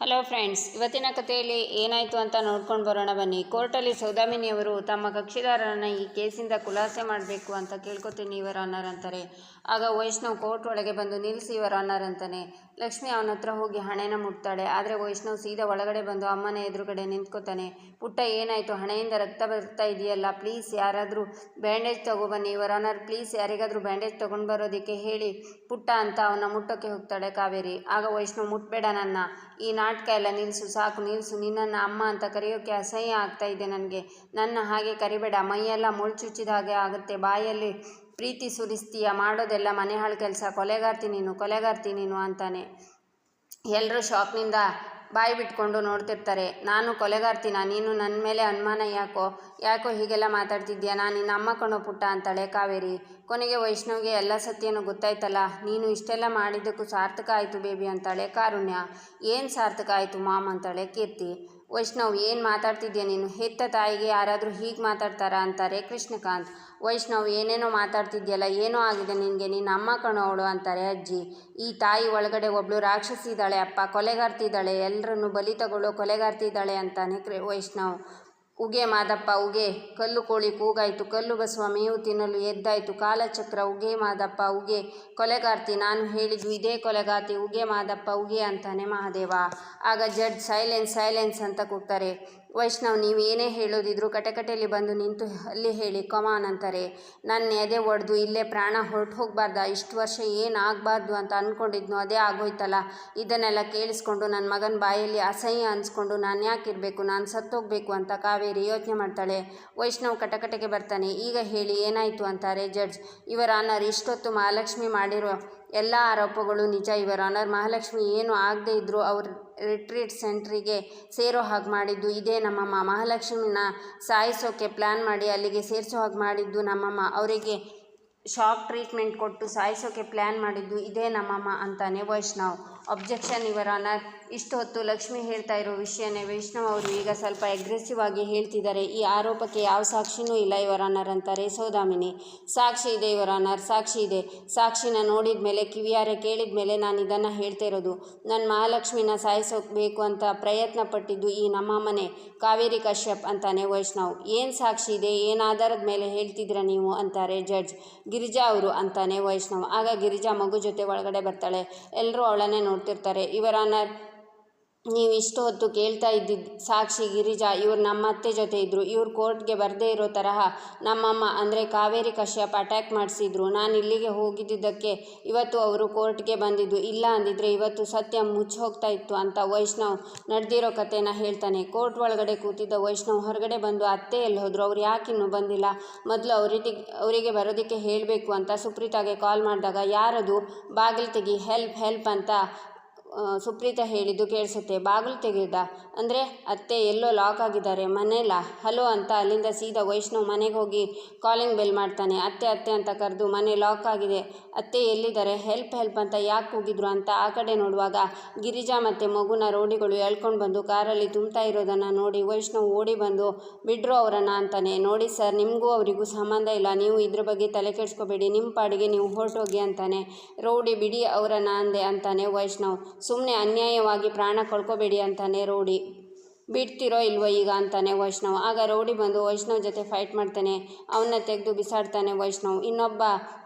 Hello friends ಇವತ್ತಿನ ಕಥೆಯಲ್ಲಿ ಏನಾಯಿತು ಅಂತ ನೋಡ್ಕೊಂಡು ಬರೋಣ ಬನ್ನಿ. ಕೋರ್ಟಲ್ಲಿ ಸೌದಾಮಿನಿಯವರು ತಮ್ಮ ಕಕ್ಷಿದಾರರನ್ನು ಈ ಕೇಸಿಂದ ಖುಲಾಸೆ ಮಾಡಬೇಕು ಅಂತ ಕೇಳ್ಕೊತೀನಿ ಇವರ ಅನ್ನರ್ ಅಂತಾರೆ ಆಗ ವೈಷ್ಣವ್ ಕೋರ್ಟ್ ಒಳಗೆ ಬಂದು ನಿಲ್ಲಿಸಿ ಇವರ ಅನ್ನರ್ ಅಂತಾನೆ ಲಕ್ಷ್ಮಿ ಅವನ ಹತ್ರ ಹೋಗಿ ಹಣೆನ ಮುಟ್ತಾಳೆ. ಆದರೆ ವೈಷ್ಣವ್ ಸೀದಾ ಒಳಗಡೆ ಬಂದು ಅಮ್ಮನ ಎದುರುಗಡೆ ನಿಂತ್ಕೋತಾನೆ. ಪುಟ್ಟ, ಏನಾಯಿತು? ಹಣೆಯಿಂದ ರಕ್ತ ಬರ್ತಾ ಇದೆಯಲ್ಲ ಪ್ಲೀಸ್ ಯಾರಾದರೂ ಬ್ಯಾಂಡೇಜ್ ತಗೊಬನ್ನಿ. ಇವರ ವರನರ್ ಪ್ಲೀಸ್ ಯಾರಿಗಾದರೂ ಬ್ಯಾಂಡೇಜ್ ತೊಗೊಂಡು ಬರೋದಕ್ಕೆ ಹೇಳಿ ಪುಟ್ಟ ಅಂತ ಅವನ ಮುಟ್ಟೋಕ್ಕೆ ಹೋಗ್ತಾಳೆ ಕಾವೇರಿ. ಆಗ ವೈಷ್ಣವ್, ಮುಟ್ಬೇಡ ನನ್ನ. ಈ ನಾಟಕ ಎಲ್ಲ ನಿಲ್ಲಿಸು ಸಾಕು ನಿಲ್ಲಿಸು ನಿನ್ನನ್ನು ಅಮ್ಮ ಅಂತ ಕರೆಯೋಕ್ಕೆ ಅಸಹ್ಯ ಆಗ್ತಾ ಇದೆ ನನಗೆ. ನನ್ನ ಹಾಗೆ ಕರಿಬೇಡ. ಮೈಯೆಲ್ಲ ಮುಳ್ಚುಚ್ಚಿದ ಹಾಗೆ ಆಗುತ್ತೆ. ಬಾಯಲ್ಲಿ ಪ್ರೀತಿ ಸುರಿಸ್ತೀಯ, ಮಾಡೋದೆಲ್ಲ ಮನೆ ಹಾಳು ಕೆಲಸ, ಕೊಲೆಗಾರ್ತಿ ನೀನು ಕೊಲೆಗಾರ್ತಿ ನೀನು ಅಂತಾನೆ. ಎಲ್ಲರೂ ಶಾಕ್ನಿಂದ ಬಾಯಿ ಬಿಟ್ಕೊಂಡು ನೋಡ್ತಿರ್ತಾರೆ. ನಾನು ಕೊಲೆಗಾರ್ತಿನ? ನೀನು ನನ್ನ ಮೇಲೆ ಅನುಮಾನ ಯಾಕೋ? ಯಾಕೋ ಹೀಗೆಲ್ಲ ಮಾತಾಡ್ತಿದ್ಯಾ? ನಾನು ನಿನ್ನ ಅಮ್ಮ ಕಣೋ ಪುಟ್ಟ ಅಂತಾಳೆ ಕಾವೇರಿ. ಕೊನೆಗೆ ವೈಷ್ಣವ್ಗೆ ಎಲ್ಲ ಸತ್ಯನೂ ಗೊತ್ತಾಯ್ತಲ್ಲ? ನೀನು ಇಷ್ಟೆಲ್ಲ ಮಾಡಿದ್ದಕ್ಕೂ ಸಾರ್ಥಕ ಆಯಿತು ಬೇಬಿ ಅಂತಾಳೆ ಕಾರುಣ್ಯ. ಏನು ಸಾರ್ಥಕ ಆಯಿತು ಮಾಮ್ ಅಂತಾಳೆ ಕೀರ್ತಿ. ವೈಷ್ಣವ್, ಏನು ಮಾತಾಡ್ತಿದ್ಯಾ ನೀನು? ಹೆತ್ತ ತಾಯಿಗೆ ಯಾರಾದರೂ ಹೀಗೆ ಮಾತಾಡ್ತಾರಾ ಅಂತಾರೆ ಕೃಷ್ಣಕಾಂತ್. ವೈಷ್ಣವ್, ಏನೇನೋ ಮಾತಾಡ್ತಿದ್ಯಲ್ಲ, ಏನೋ ಆಗಿದೆ ನಿನಗೆ? ನಿನ್ನ ಅಮ್ಮ ಕಣೋ ಅವಳು ಅಂತಾರೆ ಅಜ್ಜಿ. ಈ ತಾಯಿ ಒಳಗಡೆ ಒಬ್ಳು ರಾಕ್ಷಸಿದ್ದಾಳೆ ಅಪ್ಪ ಕೊಲೆಗಾರ್ತಿದ್ದಾಳೆ ಎಲ್ಲರನ್ನು ಬಲಿ ತಗೊಳ್ಳೋ ಕೊಲೆಗಾರ್ತಿದ್ದಾಳೆ ಅಂತಾನೆ ಕೃ, ವೈಷ್ಣವ್. ಉಗೆ ಮಾದಪ್ಪ, ಉಗೆ. ಕಲ್ಲು ಕೋಳಿ ಕೂಗಾಯಿತು. ಕಲ್ಲು ಬಸವ ಮೇವು ತಿನ್ನಲು ಎದ್ದಾಯಿತು. ಕಾಲಚಕ್ರ, ಉಗೆ ಮಾದಪ್ಪ, ಉಗೆ. ಕೊಲೆಗಾರ್ತಿ, ನಾನು ಹೇಳಿದ್ದು ಇದೇ ಕೊಲೆಗಾತಿ ಉಗೆ ಮಾದಪ್ಪ, ಉಗೆ ಅಂತಾನೆ ಮಹಾದೇವ. ಆಗ ಜಡ್ಜ್ ಸೈಲೆನ್ಸ್ ಸೈಲೆನ್ಸ್ ಅಂತ ಕೂಗ್ತಾರೆ. ವೈಷ್ಣವ್, ನೀವು ಏನೇ ಹೇಳೋದಿದ್ರು ಕಟಕಟೆಯಲ್ಲಿ ಬಂದು ನಿಂತು ಅಲ್ಲಿ ಹೇಳಿ ಕಮಾನ್ ಅಂತಾರೆ ನನ್ನ ಎದೆ ಒಡೆದು ಇಲ್ಲೇ ಪ್ರಾಣ ಹೊರಟು ಹೋಗಬಾರ್ದ? ಇಷ್ಟು ವರ್ಷ ಏನು ಆಗಬಾರ್ದು ಅಂತ ಅಂದ್ಕೊಂಡಿದ್ನೋ ಅದೇ ಆಗೋಯ್ತಲ್ಲ. ಇದನ್ನೆಲ್ಲ ಕೇಳಿಸ್ಕೊಂಡು ನನ್ನ ಮಗನ ಬಾಯಲ್ಲಿ ಅಸಹ್ಯ ಅನ್ಸ್ಕೊಂಡು ನಾನು ಯಾಕಿರಬೇಕು? ನಾನು ಸತ್ತೋಗ್ಬೇಕು ಅಂತ ಕಾವೇರಿ ಯೋಚನೆ ಮಾಡ್ತಾಳೆ. ವೈಷ್ಣವ್ ಕಟಕಟೆಗೆ ಬರ್ತಾನೆ. ಈಗ ಹೇಳಿ, ಏನಾಯಿತು? ಅಂತಾರೆ ಜಡ್ಜ್. ಇವರ ಅನ್ನರ್ ಇಷ್ಟೊತ್ತು ಮಹಾಲಕ್ಷ್ಮಿ ಮಾಡಿರೋ ಎಲ್ಲ ಆರೋಪಗಳು ನಿಜ, ಇವರು ಅನರ್ ಮಹಾಲಕ್ಷ್ಮಿ ಏನು ಆಗದೆ ಇದ್ದರೂ ಅವ್ರ ರಿಟ್ರೀಟ್ ಸೆಂಟ್ರಿಗೆ ಸೇರೋ ಹಾಗೆ ಮಾಡಿದ್ದು ಇದೇ ನಮ್ಮಮ್ಮ ಮಹಾಲಕ್ಷ್ಮಿನ ಸಾಯಿಸೋಕ್ಕೆ ಪ್ಲ್ಯಾನ್ ಮಾಡಿ ಅಲ್ಲಿಗೆ ಸೇರಿಸೋ ಹಾಗೆ ಮಾಡಿದ್ದು ನಮ್ಮಮ್ಮ ಅವರಿಗೆ ಶಾಕ್ ಟ್ರೀಟ್ಮೆಂಟ್ ಕೊಟ್ಟು ಸಾಯಿಸೋಕೆ ಪ್ಲ್ಯಾನ್ ಮಾಡಿದ್ದು ಇದೇ ನಮ್ಮಮ್ಮ ಅಂತಾನೆ ವೈಷ್ಣವ್. ಅಬ್ಜೆಕ್ಷನ್ ಇವರ ಆನರ್ ಇಷ್ಟು ಹೊತ್ತು ಲಕ್ಷ್ಮಿ ಹೇಳ್ತಾ ಇರೋ ವಿಷಯನೇ ವೈಷ್ಣವ್ ಅವರು ಈಗ ಸ್ವಲ್ಪ ಅಗ್ರೆಸಿವ್ ಆಗಿ ಹೇಳ್ತಿದ್ದಾರೆ. ಈ ಆರೋಪಕ್ಕೆ ಯಾವ ಸಾಕ್ಷಿನೂ ಇಲ್ಲ ಇವರ ಆನರ್ ಅಂತಾರೆ ಸೌದಾಮಿನಿ. ಸಾಕ್ಷಿ ಇದೆ ಇವರ ಆನರ್ ಸಾಕ್ಷಿ ಇದೆ. ಸಾಕ್ಷಿನ ನೋಡಿದ ಮೇಲೆ ಕಿವಿಯಾರೆ ಕೇಳಿದ ಮೇಲೆ ನಾನು ಇದನ್ನು ಹೇಳ್ತಾ ಇರೋದು. ನನ್ನ ಮಹಾಲಕ್ಷ್ಮಿನ ಸಾಯಿಸೋಬೇಕು ಅಂತ ಪ್ರಯತ್ನ ಪಟ್ಟಿದ್ದು ಈ ಮನೆ ಕಾವೇರಿ ಕಶ್ಯಪ್ ಅಂತಾನೆ ವೈಷ್ಣವ್. ಏನು ಸಾಕ್ಷಿ ಇದೆ? ಏನು ಆಧಾರದ ಮೇಲೆ ಹೇಳ್ತಿದ್ರ ನೀವು? ಅಂತಾರೆ ಜಡ್ಜ್ ಗಿರಿಜಾ ಅವರು ಅಂತಾನೆ ವೈಷ್ಣವ್. ಆಗ ಗಿರಿಜಾ ಮಗು ಜೊತೆ ಒಳಗಡೆ ಬರ್ತಾಳೆ. ಎಲ್ಲರೂ ಅವಳನ್ನೇ ನೋಡ್ತಿರ್ತಾರೆ ಇವರ ಆನರ್ ನೀವು ಇಷ್ಟು ಹೊತ್ತು ಕೇಳ್ತಾ ಇದ್ದಿದ್ದು ಸಾಕ್ಷಿ ಗಿರಿಜಾ, ಇವ್ರು ನಮ್ಮ ಅತ್ತೆ ಜೊತೆ ಇದ್ದರು ಇವ್ರು ಕೋರ್ಟ್ಗೆ ಬರದೇ ಇರೋ ತರಹ ನಮ್ಮಮ್ಮ, ಅಂದರೆ ಕಾವೇರಿ ಕಶ್ಯಪ್ ಅಟ್ಯಾಕ್ ಮಾಡಿಸಿದ್ರು. ನಾನು ಇಲ್ಲಿಗೆ ಹೋಗಿದ್ದಿದ್ದಕ್ಕೆ ಇವತ್ತು ಅವರು ಕೋರ್ಟ್ಗೆ ಬಂದಿದ್ದು. ಇಲ್ಲ ಅಂದಿದ್ರೆ ಇವತ್ತು ಸತ್ಯ ಮುಚ್ಚಿ ಹೋಗ್ತಾ ಇತ್ತು ಅಂತ ವೈಷ್ಣವ್ ನಡೆದಿರೋ ಕಥೆನ ಹೇಳ್ತಾನೆ. ಕೋರ್ಟ್ ಒಳಗಡೆ ಕೂತಿದ್ದ ವೈಷ್ಣವ್ ಹೊರಗಡೆ ಬಂದು, ಅತ್ತೆ ಎಲ್ಲಿ ಹೋದರು? ಅವ್ರು ಯಾಕೆ ಬಂದಿಲ್ಲ? ಮೊದಲು ಅವರಿಗೆ ಅವರಿಗೆ ಬರೋದಕ್ಕೆ ಹೇಳಬೇಕು ಅಂತ ಸುಪ್ರೀತಾಗೆ ಕಾಲ್ ಮಾಡಿದಾಗ, ಯಾರದು? ಬಾಗಿಲು ತೆಗಿ ಹೆಲ್ಪ್ ಹೆಲ್ಪ್ ಅಂತ ಸುಪ್ರೀತಾ ಹೇಳಿದ್ದು ಕೇಳಿಸುತ್ತೆ. ಬಾಗಿಲು ತೆಗೆದ. ಅಂದರೆ, ಅತ್ತೆ ಎಲ್ಲೋ ಲಾಕ್ ಆಗಿದ್ದಾರೆ. ಮನೆಯಲ್ಲ? ಹಲೋ ಅಂತ ಅಲ್ಲಿಂದ ಸೀದಾ ವೈಷ್ಣವ್ ಮನೆಗೆ ಹೋಗಿ ಕಾಲಿಂಗ್ ಬೆಲ್ ಮಾಡ್ತಾನೆ. ಅತ್ತೆ ಅತ್ತೆ ಅಂತ ಕರೆದು, ಮನೆ ಲಾಕ್ ಆಗಿದೆ. ಅತ್ತೆ ಎಲ್ಲಿದ್ದಾರೆ? ಹೆಲ್ಪ್ ಹೆಲ್ಪ್ ಅಂತ ಯಾಕೆ ಹೋಗಿದ್ರು ಅಂತ ಆ ಕಡೆ ನೋಡುವಾಗ ಗಿರಿಜಾ ಮತ್ತು ಮಗುನ ರೋಡಿಗಳು ಎಳ್ಕೊಂಡು ಬಂದು ಕಾರಲ್ಲಿ ತುಂಬ್ತಾ ಇರೋದನ್ನು ನೋಡಿ ವೈಷ್ಣವ್ ಓಡಿ ಬಂದು, ಬಿಡ್ರು ಅವರನ್ನು ಅಂತಾನೆ. ನೋಡಿ ಸರ್, ನಿಮಗೂ ಅವರಿಗೂ ಸಂಬಂಧ ಇಲ್ಲ. ನೀವು ಇದ್ರ ಬಗ್ಗೆ ತಲೆ ಕೆಡಿಸ್ಕೋಬೇಡಿ. ನಿಮ್ಮ ಪಾಡಿಗೆ ನೀವು ಹೊರಟೋಗಿ ಅಂತಾನೆ. ರೋಡಿ, ಬಿಡಿ ಅವರನ್ನು ಅಂದೆ ಅಂತಾನೆ ವೈಷ್ಣವ್. ಸುಮ್ಮನೆ ಅನ್ಯಾಯವಾಗಿ ಪ್ರಾಣ ಕಳ್ಕೊಬೇಡಿ ಅಂತಾನೆ ರೌಡಿ. ಬಿಡ್ತಿರೋ ಇಲ್ವೋ ಈಗ ಅಂತಾನೆ ವೈಷ್ಣವ್. ಆಗ ರೌಡಿ ಬಂದು ವೈಷ್ಣವ್ ಜೊತೆ ಫೈಟ್ ಮಾಡ್ತಾನೆ. ಅವನ್ನ ತೆಗೆದು ಬಿಸಾಡ್ತಾನೆ ವೈಷ್ಣವ್. ಇನ್ನೊಬ್ಬ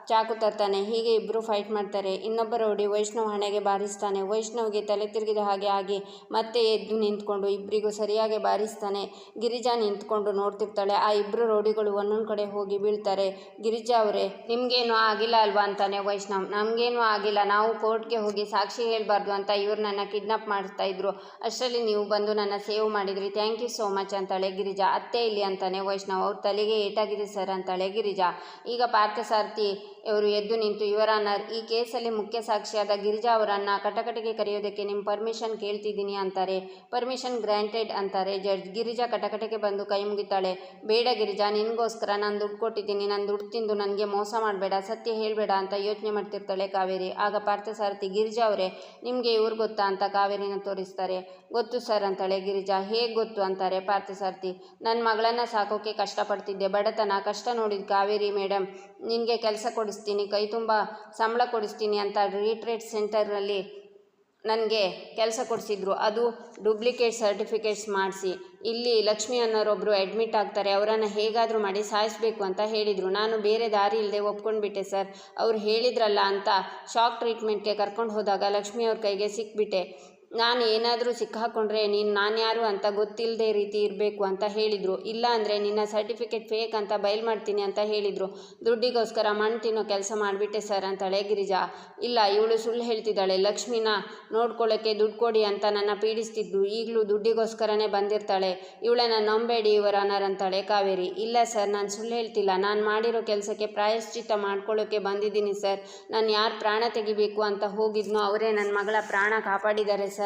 ಚಾಕು ತರ್ತಾನೆ, ಹೀಗೆ ಇಬ್ಬರು ಫೈಟ್ ಮಾಡ್ತಾರೆ. ಇನ್ನೊಬ್ಬ ರೌಡಿ ವೈಷ್ಣವ್ ಹಣೆಗೆ ಬಾರಿಸ್ತಾನೆ. ವೈಷ್ಣವ್ಗೆ ತಲೆ ತಿರುಗಿದ ಹಾಗೆ ಆಗಿ ಮತ್ತೆ ಎದ್ದು ನಿಂತ್ಕೊಂಡು ಇಬ್ಬರಿಗೂ ಸರಿಯಾಗಿ ಬಾರಿಸ್ತಾನೆ. ಗಿರಿಜಾ ನಿಂತ್ಕೊಂಡು ನೋಡ್ತಿರ್ತಾಳೆ. ಆ ಇಬ್ಬರು ರೌಡಿಗಳು ಒಂದೊಂದು ಕಡೆ ಹೋಗಿ ಬೀಳ್ತಾರೆ. ಗಿರಿಜಾ ಅವರೇ, ನಿಮಗೇನು ಆಗಿಲ್ಲ ಅಲ್ವಾ ಅಂತಾನೆ ವೈಷ್ಣವ್. ನಮಗೇನು ಆಗಿಲ್ಲ. ನಾವು ಕೋರ್ಟ್ಗೆ ಹೋಗಿ ಸಾಕ್ಷಿ ಹೇಳಬಾರ್ದು ಅಂತ ಇವ್ರು ನನ್ನ ಕಿಡ್ನಾಪ್ ಮಾಡ್ತಾ ಇದ್ರು. ಅಷ್ಟರಲ್ಲಿ ನೀವು ಬಂದು ನನ್ನ ಸೇವ್ ಮಾಡಿದ್ರಿ. ಥ್ಯಾಂಕ್ ಯು ಸೋ ಮಚ್ ಅಂತಾಳೆ ಗಿರಿಜಾ. ಅತ್ತೆ ಇಲ್ಲಿ ಅಂತಾನೆ ವೈಷ್ಣವ್. ಅವ್ರ ತಲೆಗೆ ಏಟಾಗಿದೆ ಸರ್ ಅಂತಾಳೆ ಗಿರಿಜಾ. ಈಗ ಪಾರ್ಥಸಾರಥಿ ಇವರು ಎದ್ದು ನಿಂತು ಯುವರಾನ ಈ ಕೇಸಲ್ಲಿ ಮುಖ್ಯ ಸಾಕ್ಷಿಯಾದ ಗಿರಿಜಾ ಅವರನ್ನು ಕಟಕಟಿಗೆ ಕರೆಯೋದಕ್ಕೆ ನಿಮ್ಮ ಪರ್ಮಿಷನ್ ಕೇಳ್ತಿದ್ದೀನಿ ಅಂತಾರೆ. ಪರ್ಮಿಷನ್ ಗ್ರ್ಯಾಂಟೆಡ್ ಅಂತಾರೆ. ಜಡ್ಜ್ ಗಿರಿಜಾ ಕಟಕಟಿಗೆ ಬಂದು ಕೈ ಮುಗಿತಾಳೆ. ಬೇಡ ಗಿರಿಜಾ, ನಿನಗೋಸ್ಕರ ನಾನು ದುಡ್ಡು ಕೊಟ್ಟಿದ್ದೀನಿ. ನಾನು ದುಡ್ಡು ತಿಂದು ನನಗೆ ಮೋಸ ಮಾಡಬೇಡ, ಸತ್ಯ ಹೇಳಬೇಡ ಅಂತ ಯೋಚನೆ ಮಾಡ್ತಿರ್ತಾಳೆ ಕಾವೇರಿ. ಆಗ ಪಾರ್ಥಸಾರಥಿ ಗಿರಿಜಾ ಅವರೇ, ನಿಮಗೆ ಇವ್ರು ಗೊತ್ತಾ ಅಂತ ಕಾವೇರಿನ ತೋರಿಸ್ತಾರೆ. ಗೊತ್ತು ಸರ್ ಅಂತಾಳೆ ಗಿರಿಜಾ. ಹೇಗೆ ಗೊತ್ತು ಅಂತಾರೆ ಪಾರ್ಥಸಾರಥಿ. ನನ್ನ ಮಗಳನ್ನು ಸಾಕೋಕ್ಕೆ ಕಷ್ಟಪಡ್ತಿದ್ದೆ. ಬಡತನ, ಕಷ್ಟ ನೋಡಿದ ಕಾವೇರಿ ಮೇಡಮ್ ನಿನಗೆ ಕೆಲಸ ಕೊಡಿಸ್ತೀನಿ, ಕೈ ತುಂಬ ಸಂಬಳ ಕೊಡಿಸ್ತೀನಿ ಅಂತ ರೀಟ್ರೇಟ್ ಸೆಂಟರ್ನಲ್ಲಿ ನನಗೆ ಕೆಲಸ ಕೊಡಿಸಿದ್ರು. ಅದು ಡೂಪ್ಲಿಕೇಟ್ ಸರ್ಟಿಫಿಕೇಟ್ಸ್ ಮಾಡಿಸಿ. ಇಲ್ಲಿ ಲಕ್ಷ್ಮಿ ಅನ್ನೋರೊಬ್ಬರು ಅಡ್ಮಿಟ್ ಆಗ್ತಾರೆ, ಅವರನ್ನು ಹೇಗಾದರೂ ಮಾಡಿ ಸಾಯಿಸಬೇಕು ಅಂತ ಹೇಳಿದರು. ನಾನು ಬೇರೆ ದಾರಿ ಇಲ್ಲದೆ ಒಪ್ಕೊಂಡ್ಬಿಟ್ಟೆ ಸರ್. ಅವ್ರು ಹೇಳಿದ್ರಲ್ಲ ಅಂತ ಶಾಕ್ ಟ್ರೀಟ್ಮೆಂಟ್ಗೆ ಕರ್ಕೊಂಡು ಹೋದಾಗ ಲಕ್ಷ್ಮಿ ಅವ್ರ ಕೈಗೆ ಸಿಕ್ಬಿಟ್ಟೆ. ನಾನು ಏನಾದರೂ ಸಿಕ್ಕಾಕೊಂಡ್ರೆ ನೀನು ನಾನು ಯಾರು ಅಂತ ಗೊತ್ತಿಲ್ಲದೆ ರೀತಿ ಇರಬೇಕು ಅಂತ ಹೇಳಿದರು. ಇಲ್ಲ ಅಂದರೆ ನಿನ್ನ ಸರ್ಟಿಫಿಕೇಟ್ ಫೇಕ್ ಅಂತ ಬಯಲು ಮಾಡ್ತೀನಿ ಅಂತ ಹೇಳಿದರು. ದುಡ್ಡಿಗೋಸ್ಕರ ಮಣ್ಣು ತಿನ್ನೋ ಕೆಲಸ ಮಾಡಿಬಿಟ್ಟೆ ಸರ್ ಅಂತಳೆ ಗಿರಿಜಾ. ಇಲ್ಲ, ಇವಳು ಸುಳ್ಳು ಹೇಳ್ತಿದ್ದಾಳೆ. ಲಕ್ಷ್ಮಿನ ನೋಡ್ಕೊಳ್ಳೋಕ್ಕೆ ದುಡ್ಡು ಕೊಡಿ ಅಂತ ನನ್ನ ಪೀಡಿಸ್ತಿದ್ದು. ಈಗಲೂ ದುಡ್ಡಿಗೋಸ್ಕರನೇ ಬಂದಿರ್ತಾಳೆ. ಇವಳನ್ನು ನಂಬೇಡಿ ಇವರ ಅಂತಾಳೆ ಕಾವೇರಿ. ಇಲ್ಲ ಸರ್, ನಾನು ಸುಳ್ಳು ಹೇಳ್ತಿಲ್ಲ. ನಾನು ಮಾಡಿರೋ ಕೆಲಸಕ್ಕೆ ಪ್ರಾಯಶ್ಚಿತ್ತ ಮಾಡ್ಕೊಳ್ಳೋಕ್ಕೆ ಬಂದಿದ್ದೀನಿ ಸರ್. ನಾನು ಯಾರು ಪ್ರಾಣ ತೆಗಿಬೇಕು ಅಂತ ಹೋಗಿದ್ನೋ ಅವರೇ ನನ್ನ ಮಗಳ ಪ್ರಾಣ ಕಾಪಾಡಿದ್ದಾರೆ ಸರ್.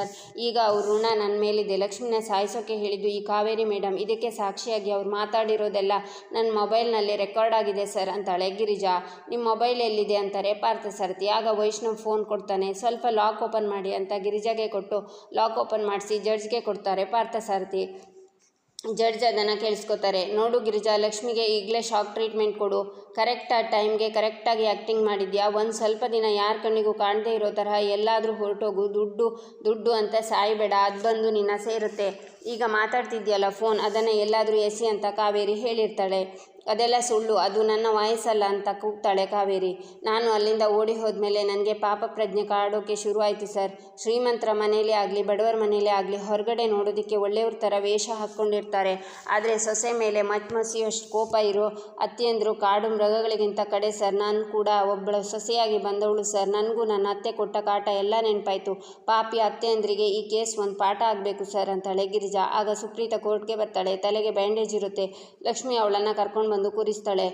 ಈಗ ಅವ್ರ ಋಣ ನನ್ನ ಮೇಲಿದೆ. ಲಕ್ಷ್ಮಿನ ಸಾಯಿಸೋಕ್ಕೆ ಹೇಳಿದ್ದು ಈ ಕಾವೇರಿ ಮೇಡಮ್ ಇದಕ್ಕೆ ಸಾಕ್ಷಿಯಾಗಿ ಅವ್ರು ಮಾತಾಡಿರೋದೆಲ್ಲ ನನ್ನ ಮೊಬೈಲ್ನಲ್ಲಿ ರೆಕಾರ್ಡ್ ಆಗಿದೆ ಸರ್ ಅಂತಾಳೆ ಗಿರಿಜಾ. ನಿಮ್ಮ ಮೊಬೈಲ್ ಎಲ್ಲಿದೆ ಅಂತಾರೆ ಪಾರ್ಥಸಾರಥಿ ಆಗ ವೈಷ್ಣವ್ ಫೋನ್ ಕೊಡ್ತಾನೆ. ಸ್ವಲ್ಪ ಲಾಕ್ ಓಪನ್ ಮಾಡಿ ಅಂತ ಗಿರಿಜಾಗೆ ಕೊಟ್ಟು ಲಾಕ್ ಓಪನ್ ಮಾಡಿಸಿ ಜಡ್ಜ್ಗೆ ಕೊಡ್ತಾರೆ ಪಾರ್ಥಸಾರಥಿ ಜಡ್ಜ್ ಅದನ್ನು ಕೇಳಿಸ್ಕೊತಾರೆ. ನೋಡು ಗಿರಿಜಾ, ಲಕ್ಷ್ಮಿಗೆ ಈಗಲೇ ಶಾಕ್ ಟ್ರೀಟ್ಮೆಂಟ್ ಕೊಡು. ಕರೆಕ್ಟಾಗಿ ಟೈಮ್ಗೆ ಕರೆಕ್ಟಾಗಿ ಆ್ಯಕ್ಟಿಂಗ್ ಮಾಡಿದ್ಯಾ? ಒಂದು ಸ್ವಲ್ಪ ದಿನ ಯಾರ ಕಣ್ಣಿಗೂ ಕಾಣದೇ ಇರೋ ತರಹ ಎಲ್ಲಾದರೂ ಹೊರಟೋಗು. ದುಡ್ಡು ದುಡ್ಡು ಅಂತ ಸಾಯಬೇಡ, ಅದು ಬಂದು ನಿನ್ನ ಸೇರುತ್ತೆ. ಈಗ ಮಾತಾಡ್ತಿದ್ಯಲ್ಲ ಫೋನ್ ಅದನ್ನು ಎಲ್ಲಾದರೂ ಎಸಿ ಅಂತ ಕಾವೇರಿ ಹೇಳಿರ್ತಾಳೆ. ಅದೆಲ್ಲ ಸುಳ್ಳು. ಅದು ನನ್ನ ವಾಯ್ಸಲ್ಲ ಅಂತ ಕೂಗ್ತಾಳೆ ಕಾವೇರಿ. ನಾನು ಅಲ್ಲಿಂದ ಓಡಿ ಹೋದ್ಮೇಲೆ ನನಗೆ ಪಾಪ ಪ್ರಜ್ಞೆ ಕಾಡೋಕೆ ಶುರುವಾಯಿತು ಸರ್. ಶ್ರೀಮಂತರ ಮನೇಲಿ ಆಗಲಿ, ಬಡವರ ಮನೇಲಿ ಆಗಲಿ, ಹೊರಗಡೆ ನೋಡೋದಕ್ಕೆ ಒಳ್ಳೆಯವ್ರ ಥರ ವೇಷ ಹಾಕ್ಕೊಂಡಿರ್ತಾರೆ. ಆದರೆ ಸೊಸೆ ಮೇಲೆ ಮಚ್ಮಸಿಯಷ್ಟು ಕೋಪ ಇರೋ ಅತ್ತೆಯಂದರು ಕಾಡು ಮೃಗಗಳಿಗಿಂತ ಕಡೆ ಸರ್. ನಾನು ಕೂಡ ಒಬ್ಬಳು ಸೊಸೆಯಾಗಿ ಬಂದವಳು ಸರ್. ನನಗೂ ನನ್ನ ಅತ್ತೆ ಕೊಟ್ಟ ಕಾಟ ಎಲ್ಲ ನೆನಪಾಯಿತು. ಪಾಪಿ ಅತ್ತೆಯಂದ್ರಿಗೆ ಈ ಕೇಸ್ ಒಂದು ಪಾಠ ಆಗಬೇಕು ಸರ್ ಅಂತಾಳೆ ಗಿರಿಜಾ. ಆಗ ಸುಪ್ರೀತ ಕೋರ್ಟ್ಗೆ ಬರ್ತಾಳೆ. ತಲೆಗೆ ಬ್ಯಾಂಡೇಜ್ ಇರುತ್ತೆ. ಲಕ್ಷ್ಮಿ ಅವಳನ್ನು ಕರ್ಕೊಂಡು ಬಂದು ಕೂರಿಸ್ತಾಳೆ.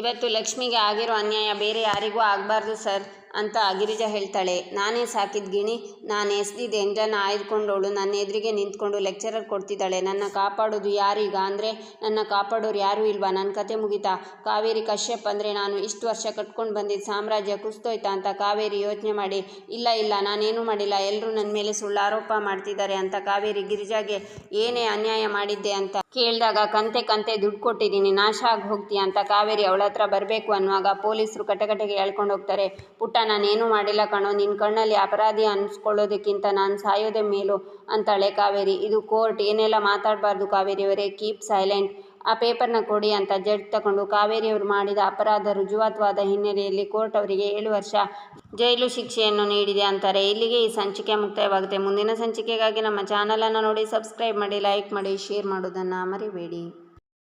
ಇವತ್ತು ಲಕ್ಷ್ಮಿಗೆ ಆಗಿರೋ ಅನ್ಯಾಯ ಬೇರೆ ಯಾರಿಗೂ ಆಗಬಾರ್ದು ಸರ್ ಅಂತ ಗಿರಿಜಾ ಹೇಳ್ತಾಳೆ. ನಾನೇ ಸಾಕಿದ ಗಿಣಿ, ನಾನು ಎಸ್ದಿದ್ದೆ ಎಂಜನ ಆಯ್ದುಕೊಂಡವಳು ನನ್ನ ಎದುರಿಗೆ ನಿಂತ್ಕೊಂಡು ಲೆಕ್ಚರರ್ ಕೊಡ್ತಿದ್ದಾಳೆ. ನನ್ನ ಕಾಪಾಡೋದು ಯಾರೀಗ ಅಂದರೆ ನನ್ನ ಕಾಪಾಡೋರು ಯಾರೂ ಇಲ್ವಾ? ನನ್ನ ಕತೆ ಮುಗಿತಾ? ಕಾವೇರಿ ಕಶ್ಯಪ್ ಅಂದರೆ ನಾನು ಇಷ್ಟು ವರ್ಷ ಕಟ್ಕೊಂಡು ಬಂದಿದ್ದ ಸಾಮ್ರಾಜ್ಯ ಕುಸ್ತೋಯ್ತಾ ಅಂತ ಕಾವೇರಿ ಯೋಚನೆ ಮಾಡಿ, ಇಲ್ಲ ಇಲ್ಲ, ನಾನೇನೂ ಮಾಡಿಲ್ಲ ಎಲ್ಲರೂ ನನ್ನ ಮೇಲೆ ಸುಳ್ಳು ಆರೋಪ ಮಾಡ್ತಿದ್ದಾರೆ ಅಂತ ಕಾವೇರಿ ಗಿರಿಜಾಗೆ ಏನೇ ಅನ್ಯಾಯ ಮಾಡಿದ್ದೆ ಅಂತ ಕೇಳಿದಾಗ ಕಂತೆ ಕಂತೆ ದುಡ್ಡು ಕೊಟ್ಟಿದ್ದೀನಿ, ನಾಶ ಆಗಿ ಹೋಗ್ತೀಯ ಅಂತ ಕಾವೇರಿ ಅವಳ ಹತ್ರ ಬರಬೇಕು ಅನ್ನುವಾಗ ಪೊಲೀಸರು ಕಟಕಟೆಗೆ ಎಳ್ಕೊಂಡು ಹೋಗ್ತಾರೆ. ಪುಟ್ಟ ನಾನೇನು ಮಾಡಿಲ್ಲ ಕಣೋ ನಿನ್ನ ಕಣ್ಣಲ್ಲಿ ಅಪರಾಧಿ ಅನ್ಸ್ಕೊಳ್ಳೋದಕ್ಕಿಂತ ನಾನು ಸಾಯೋದೇ ಮೇಲು, ಅಂತಾಳೆ ಕಾವೇರಿ. ಇದು ಕೋರ್ಟ್, ಏನೆಲ್ಲ ಮಾತಾಡಬಾರ್ದು ಕಾವೇರಿಯವರೇ, ಕೀಪ್ ಸೈಲೆಂಟ್. ಆ ಪೇಪರ್ನ ಕೊಡಿ ಅಂತ ಜಡ್ಜ್ ತಗೊಂಡು ಕಾವೇರಿಯವರು ಮಾಡಿದ ಅಪರಾಧ ರುಜುವಾತವಾದ ಹಿನ್ನೆಲೆಯಲ್ಲಿ ಕೋರ್ಟ್ ಅವರಿಗೆ ಏಳು ವರ್ಷ ಜೈಲು ಶಿಕ್ಷೆಯನ್ನು ನೀಡಿದೆ ಅಂತಾರೆ. ಇಲ್ಲಿಗೆ ಈ ಸಂಚಿಕೆ ಮುಕ್ತಾಯವಾಗುತ್ತೆ. ಮುಂದಿನ ಸಂಚಿಕೆಗಾಗಿ ನಮ್ಮ ಚಾನಲನ್ನು ನೋಡಿ, ಸಬ್ಸ್ಕ್ರೈಬ್ ಮಾಡಿ, ಲೈಕ್ ಮಾಡಿ, ಶೇರ್ ಮಾಡೋದನ್ನು ಮರಿಬೇಡಿ.